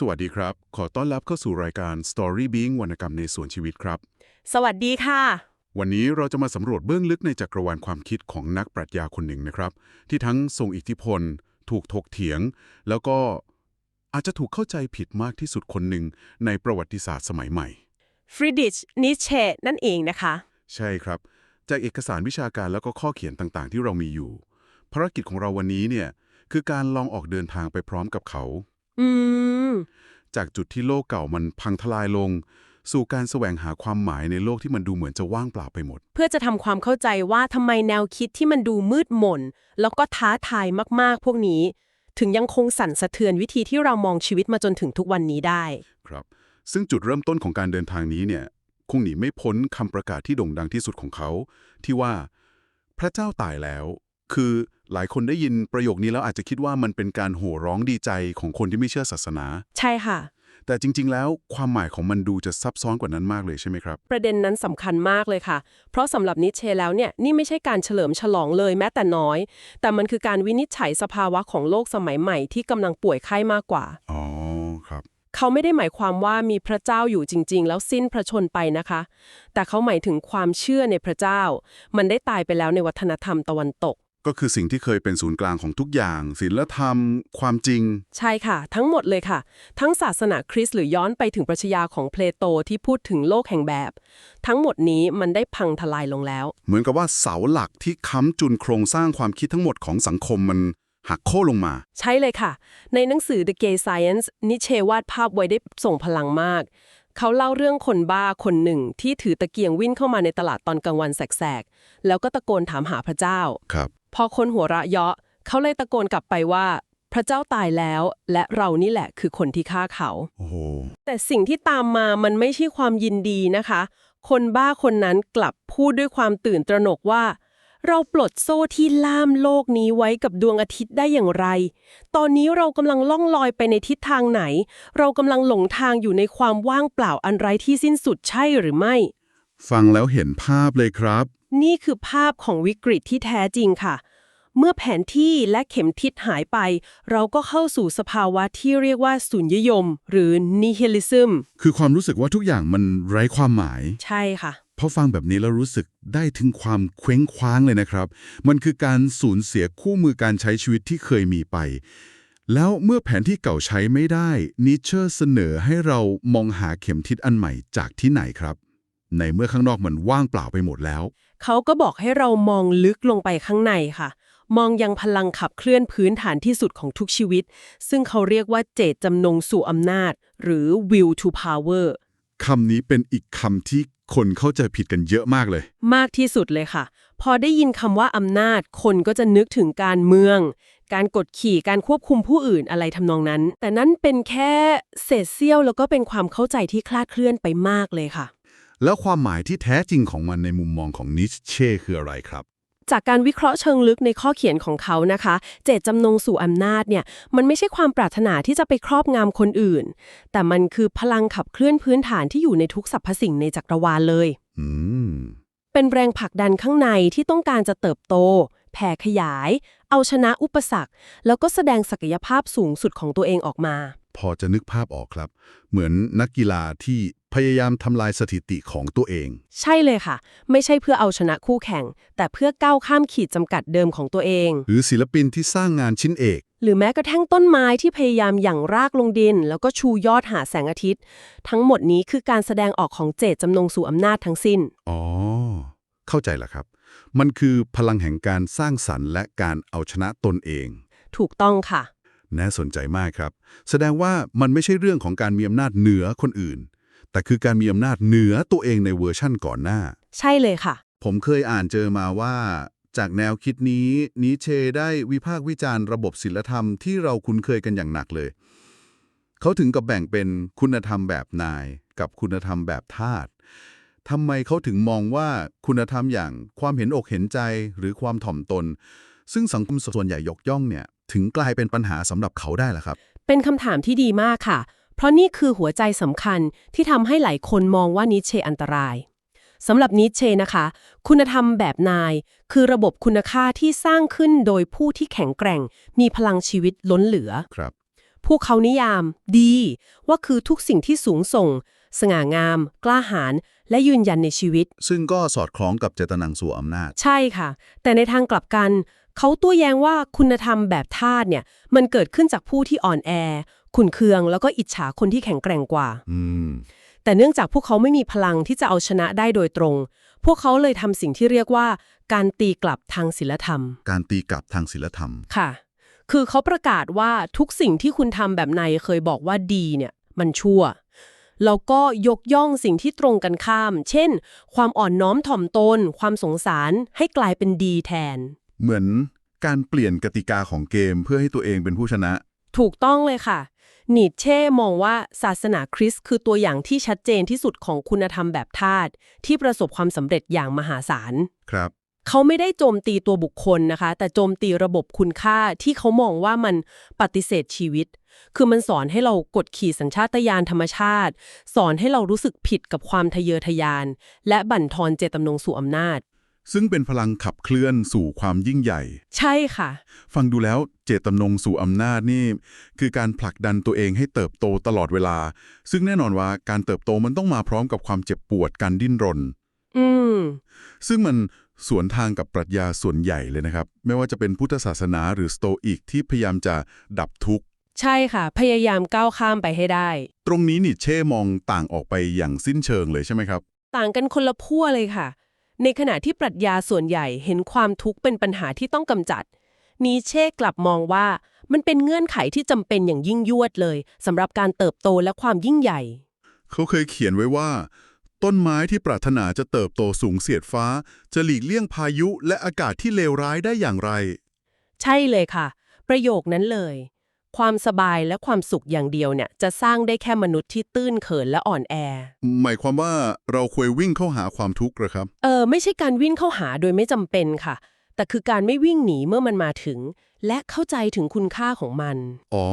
สวัสดีครับ ขอต้อนรับเข้าสู่รายการ Story Being วรรณกรรมในสวนชีวิตครับ สวัสดีค่ะ วันนี้เราจะมาสำรวจเบื้องลึกในจักรวาลความคิดของนักปรัชญาคนหนึ่งนะครับ ที่ทั้งทรงอิทธิพล ถูกถกเถียง แล้วก็อาจจะถูกเข้าใจผิดมากที่สุดคนหนึ่งในประวัติศาสตร์สมัยใหม่ฟริดิชนิเชนั่นเองนะคะ ใช่ครับ จากเอกสารวิชาการแล้วก็ข้อเขียนต่างๆ ที่เรามีอยู่ ภารกิจของเราวันนี้เนี่ยคือการลองออกเดินทางไปพร้อมกับเขา อืม จากจุดที่โลกเก่ามันพังทลายลง สู่การแสวงหาความหมายในโลกที่มันดูเหมือนจะว่างเปล่าไปหมด เพื่อจะทำความเข้าใจว่าทำไมแนวคิดที่มันดูมืดมน แล้วก็ท้าทายมากๆ พวกนี้ ถึงยังคงสั่นสะเทือนวิธีที่เรามองชีวิตมาจนถึงทุกวันนี้ได้ ครับ ซึ่งจุดเริ่มต้นของการเดินทางนี้เนี่ย คงหนีไม่พ้นคำประกาศที่โด่งดังที่สุดของเขา ที่ว่า พระเจ้าตายแล้ว คือหลายคนได้ยินประโยคนี้แล้วอาจจะคิดว่ามันเป็นการโห่ร้องดีใจของคนที่ไม่เชื่อศาสนา ใช่ค่ะ แต่จริง ๆ แล้วความหมายของมันดูจะซับซ้อนกว่านั้นมากเลยใช่ไหมครับ ประเด็นนั้นสำคัญมากเลยค่ะ เพราะสำหรับนิเชแล้วเนี่ยนี่ไม่ใช่การเฉลิมฉลองเลยแม้แต่น้อย แต่มันคือการวินิจฉัยสภาวะของโลกสมัยใหม่ที่กำลังป่วยไข้มากกว่า อ๋อครับเขาไม่ได้หมายความว่ามีพระเจ้าอยู่จริง ๆ แล้วสิ้นพระชนไปนะคะ แต่เขาหมายถึงความเชื่อในพระเจ้า มันได้ตายไปแล้วในวัฒนธรรมตะวันตก ก็คือสิ่งที่เคยเป็นศูนย์กลางของทุกอย่างศีลธรรม ความจริง ใช่ค่ะ ทั้งหมดเลยค่ะ ทั้งศาสนาคริสต์หรือย้อนไปถึงปรัชญาของเพลโตที่พูดถึงโลกแห่งแบบ ทั้งหมดนี้มันได้พังทลายลงแล้ว เหมือนกับว่าเสาหลักที่ค้ำจุนโครงสร้างความคิดทั้งหมดของสังคมมันหักโค่นลงมา ใช่เลยค่ะ ในหนังสือ The Gay Science นิเชวาดภาพไว้ได้ส่งพลังมาก เขาเล่าเรื่องคนบ้าคนหนึ่งที่ถือตะเกียงวิ่งเข้ามาในตลาดตอนกลางวันแสกๆ แล้วก็ตะโกนถามหาพระเจ้า ครับ พอคนหัวเราะเยาะเขาเลยตะโกนกลับไปว่า พระเจ้าตายแล้วและเรานี่แหละคือคนที่ฆ่าเขา โอ้โหแต่สิ่งที่ตามมามันไม่ใช่ความยินดีนะคะ คนบ้าคนนั้นกลับพูดด้วยความตื่นตระหนกว่า เราปลดโซ่ที่ล่ามโลกนี้ไว้กับดวงอาทิตย์ได้อย่างไร ตอนนี้เรากำลังล่องลอยไปในทิศทางไหน เรากำลังหลงทางอยู่ในความว่างเปล่าอันไร้ที่สิ้นสุดใช่หรือไม่ ฟังแล้วเห็นภาพเลยครับ นี่คือภาพของวิกฤตที่แท้จริงค่ะ เมื่อแผนที่และเข็มทิศหายไป เราก็เข้าสู่สภาวะที่เรียกว่าสุญญยม หรือ nihilism คือความรู้สึกว่าทุกอย่างมันไร้ความหมาย ใช่ค่ะพอฟังแบบนี้แล้วรู้สึกได้ถึงความเคว้งคว้างเลยนะครับ มันคือการสูญเสียคู่มือการใช้ชีวิตที่เคยมีไป แล้วเมื่อแผนที่เก่าใช้ไม่ได้นิเชอร์เสนอให้เรามองหาเข็มทิศอันใหม่จากที่ไหนครับ ในเมื่อข้างนอกมันว่างเปล่าไปหมดแล้ว เขาก็บอกให้เรามองลึกลงไปข้างในค่ะ มองยังพลังขับเคลื่อนพื้นฐานที่สุดของทุกชีวิต ซึ่งเขาเรียกว่าเจตจำนงสู่อำนาจ หรือ will to power คำนี้เป็นอีกคำที่คนเข้าใจผิดกันเยอะมากเลย มากที่สุดเลยค่ะ พอได้ยินคำว่าอำนาจ คนก็จะนึกถึงการเมือง การกดขี่การควบคุมผู้อื่นอะไรทำนองนั้น แต่นั่นเป็นแค่เศษเสี้ยวแล้วก็เป็นความเข้าใจที่คลาดเคลื่อนไปมากเลยค่ะ แล้วความหมายที่แท้จริงของมันในมุมมองของนิชเช่คืออะไรครับ จากการวิเคราะห์เชิงลึกในข้อเขียนของเขานะคะ เจตจำนงสู่อำนาจเนี่ย มันไม่ใช่ความปรารถนาที่จะไปครอบงำคนอื่น แต่มันคือพลังขับเคลื่อนพื้นฐานที่อยู่ในทุกสรรพสิ่งในจักรวาลเลยอืมเป็นแรงผลักดันข้างในที่ต้องการจะเติบโต แผ่ขยาย เอาชนะอุปสรรค แล้วก็แสดงศักยภาพสูงสุดของตัวเองออกมา พอจะนึกภาพออกครับ เหมือนนักกีฬาที่พยายามทำลายสถิติของตัวเอง ใช่เลยค่ะ ไม่ใช่เพื่อเอาชนะคู่แข่ง แต่เพื่อก้าวข้ามขีดจำกัดเดิมของตัวเอง หรือศิลปินที่สร้างงานชิ้นเอก หรือแม้กระทั่งต้นไม้ที่พยายามหยั่งรากลงดิน แล้วก็ชูยอดหาแสงอาทิตย์ ทั้งหมดนี้คือการแสดงออกของเจตจำนงสู่อำนาจทั้งสิ้น อ๋อ เข้าใจแล้วครับ มันคือพลังแห่งการสร้างสรรค์และการเอาชนะตนเอง ถูกต้องค่ะ น่าสนใจมากครับ แสดงว่ามันไม่ใช่เรื่องของการมีอำนาจเหนือคนอื่น แต่คือการมีอำนาจเหนือตัวเองในเวอร์ชั่นก่อนหน้า ใช่เลยค่ะ ผมเคยอ่านเจอมาว่า จากแนวคิดนี้นิเชได้วิพากษ์วิจารณ์ระบบศิลธรรมที่เราคุ้นเคยกันอย่างหนักเลย เขาถึงกับแบ่งเป็นคุณธรรมแบบนาย กับคุณธรรมแบบทาสทำไมเขาถึงมองว่าคุณธรรมอย่างความเห็นอกเห็นใจหรือความถ่อมตน ซึ่งสังคมส่วนใหญ่ยกย่องเนี่ย ถึงกลายเป็นปัญหาสำหรับเขาได้ล่ะครับ เป็นคำถามที่ดีมากค่ะ เพราะนี่คือหัวใจสำคัญที่ทำให้หลายคนมองว่านิเชอันตรายสำหรับนิเชนะคะ คุณธรรมแบบนาย คือระบบคุณค่าที่สร้างขึ้นโดยผู้ที่แข็งแกร่ง มีพลังชีวิตล้นเหลือครับพวกเขานิยามดี ว่าคือทุกสิ่งที่สูงส่ง สง่างาม กล้าหาญและยืนยันในชีวิต ซึ่งก็สอดคล้องกับเจตนังสู่อำนาจ ใช่ค่ะ แต่ในทางกลับกัน เขาตัวแย้งว่าคุณธรรมแบบทาสเนี่ย มันเกิดขึ้นจากผู้ที่อ่อนแอ ขุนเคือง แล้วก็อิจฉาคนที่แข็งแกร่งกว่าอืมแต่เนื่องจากพวกเขาไม่มีพลังที่จะเอาชนะได้โดยตรง พวกเขาเลยทำสิ่งที่เรียกว่า การตีกลับทางศีลธรรม การตีกลับทางศีลธรรมค่ะ คือเขาประกาศว่าทุกสิ่งที่คุณทำแบบในเคยบอกว่าดีเนี่ย มันชั่วแล้วก็ยกย่องสิ่งที่ตรงกันข้าม เช่น ความอ่อนน้อมถ่อมตน ความสงสารให้กลายเป็นดีแทน เหมือนการเปลี่ยนกติกาของเกมเพื่อให้ตัวเองเป็นผู้ชนะ ถูกต้องเลยค่ะ นีดเช่มองว่าศาสนาคริสต์คือตัวอย่างที่ชัดเจนที่สุดของคุณธรรมแบบทาสที่ประสบความสำเร็จอย่างมหาศาล ครับ เขาไม่ได้โจมตีตัวบุคคลนะคะ แต่โจมตีระบบคุณค่าที่เขามองว่ามันปฏิเสธชีวิต คือมันสอนให้เรากดขี่สัญชาตญาณธรรมชาติ สอนให้เรารู้สึกผิดกับความทะเยอทะยาน และบั่นทอนเจตจำนงสู่อำนาจ ซึ่งเป็นพลังขับเคลื่อนสู่ความยิ่งใหญ่ ใช่ค่ะ ฟังดูแล้วเจตจำนงสู่อำนาจนี่ คือการผลักดันตัวเองให้เติบโตตลอดเวลา ซึ่งแน่นอนว่าการเติบโตมันต้องมาพร้อมกับความเจ็บปวดการดิ้นรน อืม ซึ่งมันสวนทางกับปรัชญาส่วนใหญ่เลยนะครับ ไม่ว่าจะเป็นพุทธศาสนาหรือสโตอิกที่พยายามจะดับทุกข์ ใช่ค่ะ พยายามก้าวข้ามไปให้ได้ ตรงนี้นิเช่มองต่างออกไปอย่างสิ้นเชิงเลยใช่ไหมครับ ต่างกันคนละขั้วเลยค่ะ ในขณะที่ปรัชญาส่วนใหญ่เห็นความทุกข์เป็นปัญหาที่ต้องกำจัด นีเช่กลับมองว่ามันเป็นเงื่อนไขที่จำเป็นอย่างยิ่งยวดเลยสำหรับการเติบโตและความยิ่งใหญ่ เขาเคยเขียนไว้ว่า ต้นไม้ที่ปรารถนาจะเติบโตสูงเสียดฟ้า จะหลีกเลี่ยงพายุและอากาศที่เลวร้ายได้อย่างไร ใช่เลยค่ะ ประโยคนั้นเลย ความสบายและความสุขอย่างเดียวเนี่ยจะสร้างได้แค่มนุษย์ที่ตื้นเขินและอ่อนแอ หมายความว่าเราควรวิ่งเข้าหาความทุกข์เหรอครับ เออไม่ใช่การวิ่งเข้าหาโดยไม่จำเป็นค่ะ แต่คือการไม่วิ่งหนีเมื่อมันมาถึง และเข้าใจถึงคุณค่าของมันอ๋อ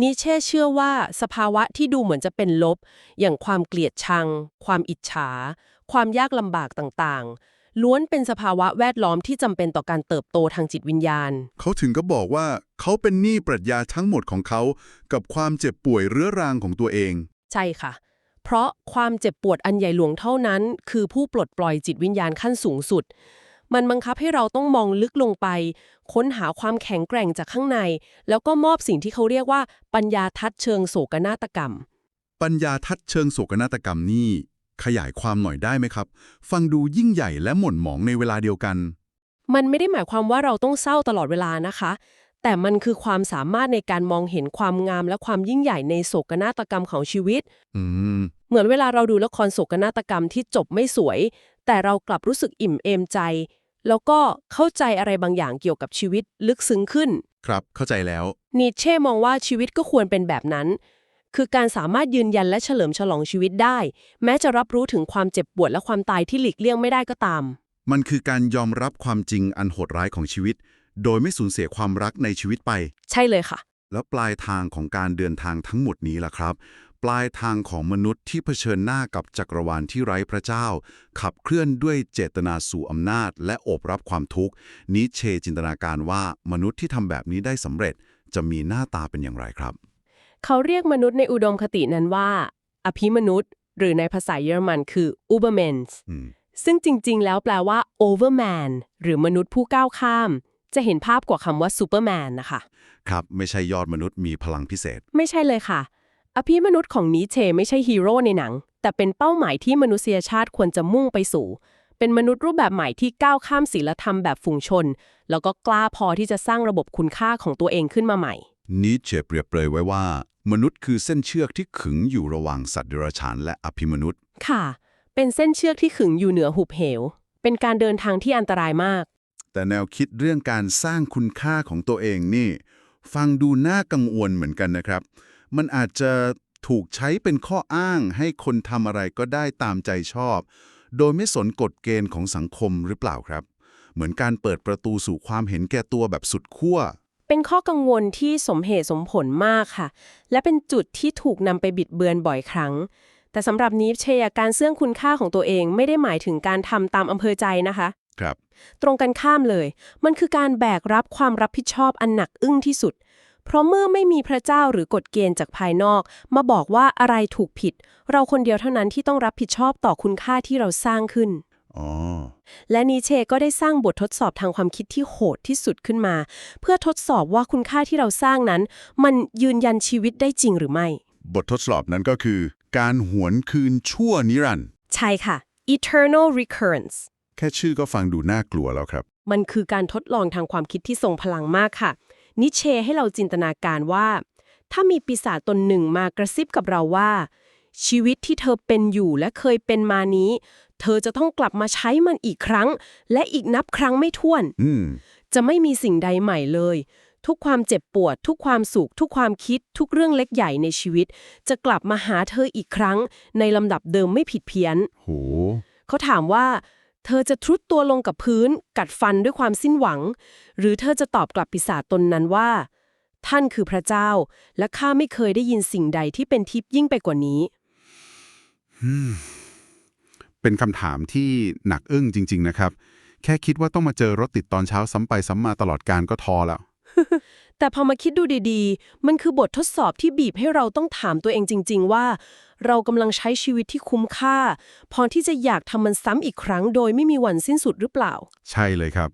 นิเช่เชื่อว่าสภาวะที่ดูเหมือนจะเป็นลบ อย่างความเกลียดชัง ความอิจฉา ความยากลำบากต่างๆ ล้วนเป็นสภาวะแวดล้อมที่จำเป็นต่อการเติบโตทางจิตวิญญาณ เขาถึงก็บอกว่า เขาเป็นหนี้ปรัชญาทั้งหมดของเขากับความเจ็บป่วยเรื้อรังของตัวเอง ใช่ค่ะ เพราะความเจ็บปวดอันใหญ่หลวงเท่านั้น คือผู้ปลดปล่อยจิตวิญญาณขั้นสูงสุด มันบังคับให้เราต้องมองลึกลงไป ค้นหาความแข็งแกร่งจากข้างใน แล้วก็มอบสิ่งที่เขาเรียกว่า ปัญญาทัศน์เชิงโศกนาฏกรรม ปัญญาทัศน์เชิงโศกนาฏกรรมนี่ขยายความหน่อยได้ไหมครับ ฟังดูยิ่งใหญ่และหม่นหมองในเวลาเดียวกัน มันไม่ได้หมายความว่าเราต้องเศร้าตลอดเวลานะคะ แต่มันคือความสามารถในการมองเห็นความงามและความยิ่งใหญ่ในโศกนาฏกรรมของชีวิต อืม เหมือนเวลาเราดูละครโศกนาฏกรรมที่จบไม่สวย แต่เรากลับรู้สึกอิ่มเอมใจ แล้วก็เข้าใจอะไรบางอย่างเกี่ยวกับชีวิตลึกซึ้งขึ้น ครับ เข้าใจแล้ว นีเช่มองว่าชีวิตก็ควรเป็นแบบนั้น คือการสามารถยืนยันและเฉลิมฉลองชีวิตได้ แม้จะรับรู้ถึงความเจ็บปวดและความตายที่หลีกเลี่ยงไม่ได้ก็ตาม มันคือการยอมรับความจริงอันโหดร้ายของชีวิต โดยไม่สูญเสียความรักในชีวิตไป ใช่เลยค่ะ แล้วปลายทางของการเดินทางทั้งหมดนี้ล่ะครับ ปลายทางของมนุษย์ที่เผชิญหน้ากับจักรวาลที่ไร้พระเจ้า ขับเคลื่อนด้วยเจตนาสู่อำนาจ และโอบรับความทุกข์นิเชจินตนาการว่ามนุษย์ที่ทำแบบนี้ได้สำเร็จ จะมีหน้าตาเป็นอย่างไรครับ เขาเรียกมนุษย์ในอุดมคตินั้นว่า อภิมนุษย์ หรือในภาษาเยอรมันคือ Ubermensch อืมซึ่งจริง ๆ แล้วแปลว่า Overman หรือมนุษย์ผู้ก้าวข้าม จะเห็นภาพกว่าคำว่า Superman นะคะ ครับ ไม่ใช่ยอดมนุษย์มีพลังพิเศษ ไม่ใช่เลยค่ะ อภิมนุษย์ของนีเชไม่ใช่ฮีโร่ในหนัง แต่เป็นเป้าหมายที่มนุษยชาติควรจะมุ่งไปสู่ เป็นมนุษย์รูปแบบใหม่ที่ก้าวข้ามศีลธรรมแบบฝูงชน แล้วก็กล้าพอที่จะสร้างระบบคุณค่าของตัวเองขึ้นมาใหม่นิเชเปรียบเปรยไว้ว่า มนุษย์คือเส้นเชือกที่ขึงอยู่ระหว่างสัตว์เดรัจฉานและอภิมนุษย์ ค่ะ เป็นเส้นเชือกที่ขึงอยู่เหนือหุบเหว เป็นการเดินทางที่อันตรายมาก แต่แนวคิดเรื่องการสร้างคุณค่าของตัวเองนี่ ฟังดูน่ากังวลเหมือนกันนะครับ มันอาจจะถูกใช้เป็นข้ออ้างให้คนทำอะไรก็ได้ตามใจชอบ โดยไม่สนกฎเกณฑ์ของสังคมหรือเปล่าครับ เหมือนการเปิดประตูสู่ความเห็นแก่ตัวแบบสุดขั้วเป็นข้อกังวลที่สมเหตุสมผลมากค่ะ และเป็นจุดที่ถูกนำไปบิดเบือนบ่อยครั้ง แต่สำหรับนีฟเชยการเสื่องคุณค่าของตัวเองไม่ได้หมายถึงการทำตามอำเภอใจนะคะ ครับ ตรงกันข้ามเลย มันคือการแบกรับความรับผิดชอบอันหนักอึ้งที่สุด เพราะเมื่อไม่มีพระเจ้าหรือกฎเกณฑ์จากภายนอก มาบอกว่าอะไรถูกผิด เราคนเดียวเท่านั้นที่ต้องรับผิดชอบต่อคุณค่าที่เราสร้างขึ้นอ๋อและนีเชก็ได้สร้างบททดสอบทางความคิดที่โหดที่สุดขึ้นมา เพื่อทดสอบว่าคุณค่าที่เราสร้างนั้น มันยืนยันชีวิตได้จริงหรือไม่ บททดสอบนั้นก็คือ การหวนคืนชั่วนิรันดร์ใช่ค่ะ eternal recurrence แค่ชื่อก็ฟังดูน่ากลัวแล้วครับ มันคือการทดลองทางความคิดที่ทรงพลังมากค่ะ นิเชให้เราจินตนาการว่า ถ้ามีปีศาจตนหนึ่งมากระซิบกับเราว่า ชีวิตที่เธอเป็นอยู่และเคยเป็นมานี้ เธอจะต้องกลับมาใช้มันอีกครั้ง และอีกนับครั้งไม่ถ้วนอืมจะไม่มีสิ่งใดใหม่เลย ทุกความเจ็บปวด ทุกความสุข ทุกความคิด ทุกเรื่องเล็กใหญ่ในชีวิต จะกลับมาหาเธออีกครั้ง ในลำดับเดิมไม่ผิดเพี้ยน โห เขาถามว่า เธอจะทรุดตัวลงกับพื้น กัดฟันด้วยความสิ้นหวัง หรือเธอจะตอบกลับปีศาจตนนั้นว่า ท่านคือพระเจ้า และข้าไม่เคยได้ยินสิ่งใดที่เป็นทิพย์ยิ่งไปกว่านี้ เป็นคำถามที่หนักอึ้งจริง ๆ นะครับ แค่คิดว่าต้องมาเจอรถติดตอนเช้าซ้ำไปซ้ำมาตลอดการก็ทอแล้ว แต่พอมาคิดดูดีๆ มันคือบททดสอบที่บีบให้เราต้องถามตัวเองจริง ๆ ว่า เรากำลังใช้ชีวิตที่คุ้มค่า พอที่จะอยากทำมันซ้ำอีกครั้งโดยไม่มีวันสิ้นสุดหรือเปล่า ใช่เลยครับ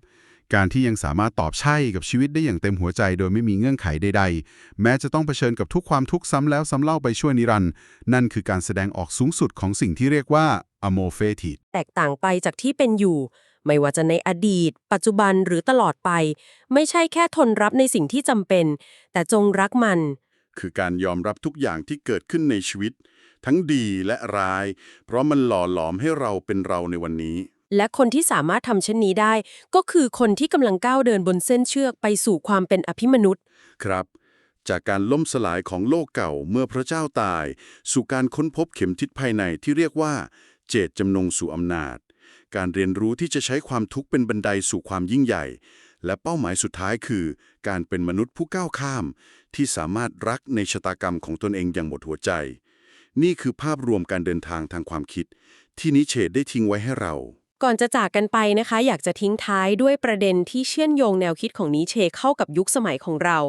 การที่ยังสามารถตอบใช่กับชีวิตได้อย่างเต็มหัวใจ โดยไม่มีเงื่อนไขใดๆ แม้จะต้องเผชิญกับทุกความทุกข์ซ้ำแล้วซ้ำเล่าไปช่วยนิรันดร์นั่นคือการแสดงออกสูงสุดของสิ่งที่เรียกว่าอโมเฟติแตกต่างไปจากที่เป็นอยู่ ไม่ว่าจะในอดีต ปัจจุบันหรือตลอดไป ไม่ใช่แค่ทนรับในสิ่งที่จำเป็น แต่จงรักมัน คือการยอมรับทุกอย่างที่เกิดขึ้นในชีวิต ทั้งดีและร้าย เพราะมันหล่อหลอมให้เราเป็นเราในวันนี้ และคนที่สามารถทำเช่นนี้ได้ ก็คือคนที่กำลังก้าวเดินบนเส้นเชือกไปสู่ความเป็นอภิมนุษย์ ครับจากการล่มสลายของโลกเก่าเมื่อพระเจ้าตาย สู่การค้นพบเข็มทิศภายในที่เรียกว่า เจตจำนงสู่อำนาจ การเรียนรู้ที่จะใช้ความทุกข์เป็นบันไดสู่ความยิ่งใหญ่ และเป้าหมายสุดท้ายคือ การเป็นมนุษย์ผู้ก้าวข้าม ที่สามารถรักในชะตากรรมของตนเองอย่างหมดหัวใจ นี่คือภาพรวมการเดินทางทางความคิด ที่นิเชตได้ทิ้งไว้ให้เรา ก่อนจะจากกันไปนะคะ อยากจะทิ้งท้ายด้วยประเด็นที่เชื่อมโยงแนวคิดของนีเชเข้ากับยุคสมัยของเรา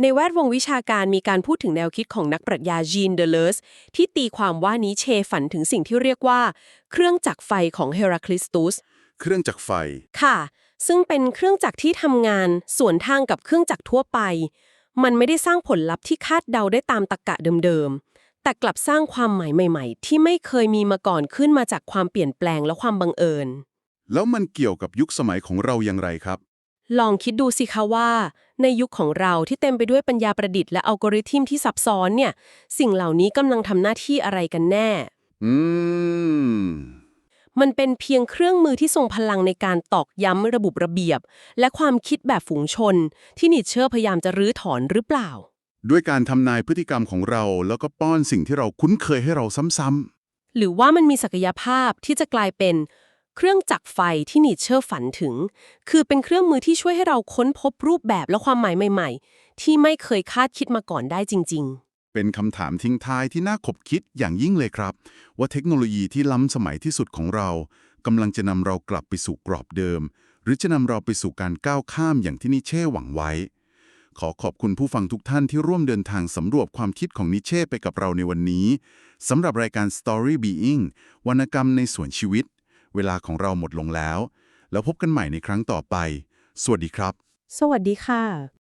ในแวดวงวิชาการมีการพูดถึงแนวคิดของนักปรัชญาจีนเดเลสที่ตีความว่านีเชฝันถึงสิ่งที่เรียกว่า เครื่องจักรไฟของเฮราคลิสตุส เครื่องจักรไฟ ค่ะ ซึ่งเป็นเครื่องจักรที่ทำงานสวนทางกับเครื่องจักรทั่วไป มันไม่ได้สร้างผลลัพธ์ที่คาดเดาได้ตามตรรกะเดิมๆ แต่กลับสร้างความหมายใหม่ ๆ ที่ไม่เคยมีมาก่อนขึ้นมาจากความเปลี่ยนแปลงและความบังเอิญ แล้วมันเกี่ยวกับยุคสมัยของเราอย่างไรครับ ลองคิดดูสิคะว่า ในยุคของเราที่เต็มไปด้วยปัญญาประดิษฐ์และอัลกอริทึมที่ซับซ้อนเนี่ย สิ่งเหล่านี้กำลังทำหน้าที่อะไรกันแน่ อืม มันเป็นเพียงเครื่องมือที่ทรงพลังในการตอกย้ำระบบระเบียบ และความคิดแบบฝูงชน ที่นิทเชอร์พยายามจะรื้อถอนหรือเปล่า ด้วยการทำนายพฤติกรรมของเรา แล้วก็ป้อนสิ่งที่เราคุ้นเคยให้เราซ้ำหรือว่ามันมีศักยภาพที่จะกลายเป็น เครื่องจักรไฟที่นิเชอร์ฝันถึง คือเป็นเครื่องมือที่ช่วยให้เราค้นพบรูปแบบและความหมายใหม่ ๆ ที่ไม่เคยคาดคิดมาก่อนได้จริงๆๆเป็นคำถามทิ้งท้ายที่น่าขบคิดอย่างยิ่งเลยครับ ว่าเทคโนโลยีที่ล้ำสมัยที่สุดของเรากำลังจะนำเรากลับไปสู่กรอบเดิม หรือจะนำเราไปสู่การก้าวข้ามอย่างที่นิเช่หวังไว้ ขอขอบคุณผู้ฟังทุกท่านที่ร่วมเดินทางสำรวจความคิดของนิเช่ไปกับเราในวันนี้สำหรับรายการ Story Being วรรณกรรมในส่วนชีวิต เวลาของเราหมดลงแล้ว แล้วพบกันใหม่ในครั้งต่อไป สวัสดีครับ สวัสดีค่ะ